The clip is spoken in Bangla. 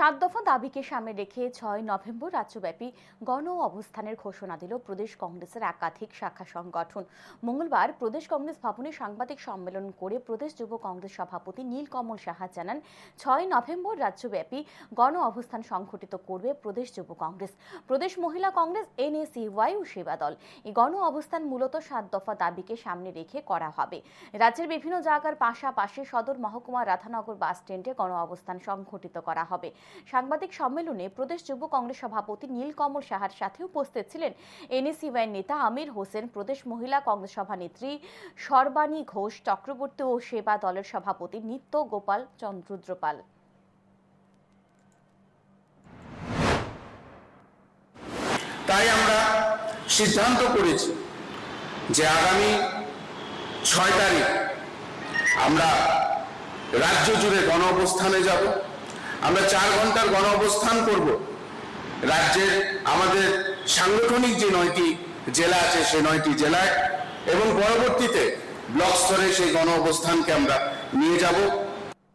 সাত দফা দাবিকে সামনে রেখে ছয় নভেম্বর রাজ্যব্যাপী গণ অবস্থানের ঘোষণা দিল প্রদেশ কংগ্রেসের একাধিক শাখা সংগঠন। মঙ্গলবার প্রদেশ কংগ্রেস ভবনে সাংবাদিক সম্মেলন করে প্রদেশ যুব কংগ্রেস সভাপতি নীলকমল সাহা জানান, ছয় নভেম্বর রাজ্যব্যাপী গণ অবস্থান সংঘটিত করবে প্রদেশ যুব কংগ্রেস। প্রদেশ মহিলা কংগ্রেস, এনএসইউআই ও সেবা দল। এই গণ অবস্থান মূলত সাত দফা দাবিকে সামনে রেখে করা হবে। রাজ্যের বিভিন্ন জায়গার পাশাপাশি সদর মহকুমা রাধানগর বাস স্ট্যান্ডে গণ অবস্থান সংঘটিত করা হবে। সাংবাদিক সম্মেলনে প্রদেশ যুব কংগ্রেস সভাপতি নীলকমল সাহার সাথে উপস্থিত ছিলেন এনএসইউআই নেতা আমির হোসেন, প্রদেশ মহিলা কংগ্রেস সভানেত্রী সর্বাণী ঘোষ, চক্রবর্তী ও সেবা দলের সভাপতি নিত্য গোপাল চন্দ্রুদ্রপাল। তাই আমরা সিদ্ধান্ত করেছি যে আগামী ছয় তারিখ আমরা রাজ্য জুড়ে গণ অবস্থানে যাব। আমরা চার ঘণ্টার গণ অবস্থান করব। রাজ্যের আমাদের সাংগঠনিক যে নয়টি জেলা আছে সেই নয়টি জেলায় এবং পরবর্তীতে ব্লক স্তরে সেই গণ অবস্থানকে আমরা নিয়ে যাব।